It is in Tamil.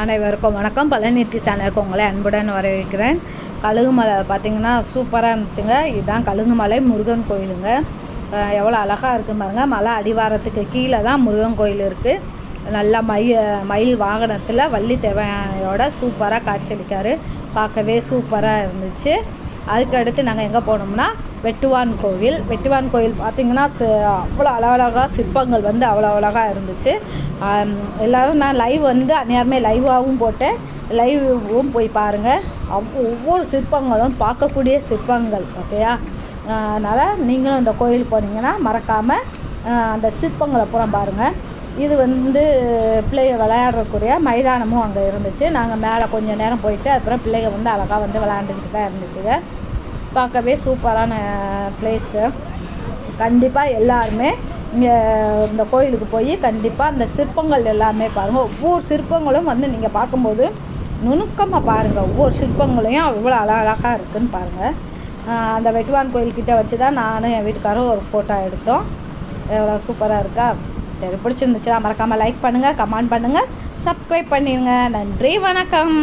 அனைவருக்கும் வணக்கம். பழனித்தி சேனலுக்கு உங்களை அன்புடன் வரவேற்கிறேன். கழுகுமலை பார்த்தீங்கன்னா சூப்பராக இருந்துச்சுங்க. இதுதான் கழுகுமலை முருகன் கோயிலுங்க. எவ்வளோ அழகாக இருக்குது பாருங்கள் மலை அடிவாரத்துக்கு கீழே தான் முருகன் கோயில் இருக்குது நல்லா மயில் மயில் வாகனத்தில் வள்ளி தேவையோட சூப்பராக காட்சியளிக்கார் பார்க்கவே சூப்பராக இருந்துச்சு. அதுக்கு அடுத்து நாங்கள் எங்கே போனோம்னா வெட்டுவான் கோவில். வெட்டுவான் கோயில் பார்த்திங்கன்னா அவ்வளோ அழகழகாக சிற்பங்கள் வந்து அவ்வளோ அழகாக இருந்துச்சு. எல்லோரும் நான் லைவ் வந்து அந்நேரமே லைவாகவும் போட்டேன். லைவும் போய் பாருங்கள் அவ் ஒவ்வொரு சிற்பங்களும் பார்க்கக்கூடிய சிற்பங்கள் ஓகேயா அதனால் நீங்களும் இந்த கோயில் போனீங்கன்னா மறக்காமல் அந்த சிற்பங்களை பூரா பாருங்கள் இது வந்து பிள்ளைங்க விளையாடுறக்குரிய மைதானமும் அங்கே இருந்துச்சு. நாங்கள் மேலே கொஞ்சம் நேரம் போயிட்டு அப்புறம் பிள்ளைங்க வந்து அழகாக வந்து விளையாண்டுக்கிட்டு தான் இருந்துச்சுங்க. பார்க்கவே சூப்பரான பிளேஸு கண்டிப்பாக எல்லாருமே இங்கே இந்த கோயிலுக்கு போய் கண்டிப்பாக அந்த சிற்பங்கள் எல்லாமே பாருங்கள் ஒவ்வொரு சிற்பங்களும் வந்து நீங்கள் பார்க்கும்போது நுணுக்கமாக பாருங்கள் ஒவ்வொரு சிற்பங்களையும் அவ்வளோ அழகழகாக இருக்குன்னு பாருங்கள் அந்த வெட்டுவான் கோயில்கிட்ட வச்சு தான் நானும் என் வீட்டுக்காரும் ஒரு ஃபோட்டோ எடுத்தோம். எவ்வளோ சூப்பராக இருக்கா? சரி பிடிச்சிருந்துச்சுன்னா மறக்காமல் லைக் பண்ணுங்கள் கமெண்ட் பண்ணுங்கள் சப்ஸ்கிரைப் பண்ணிடுங்க நன்றி வணக்கம்.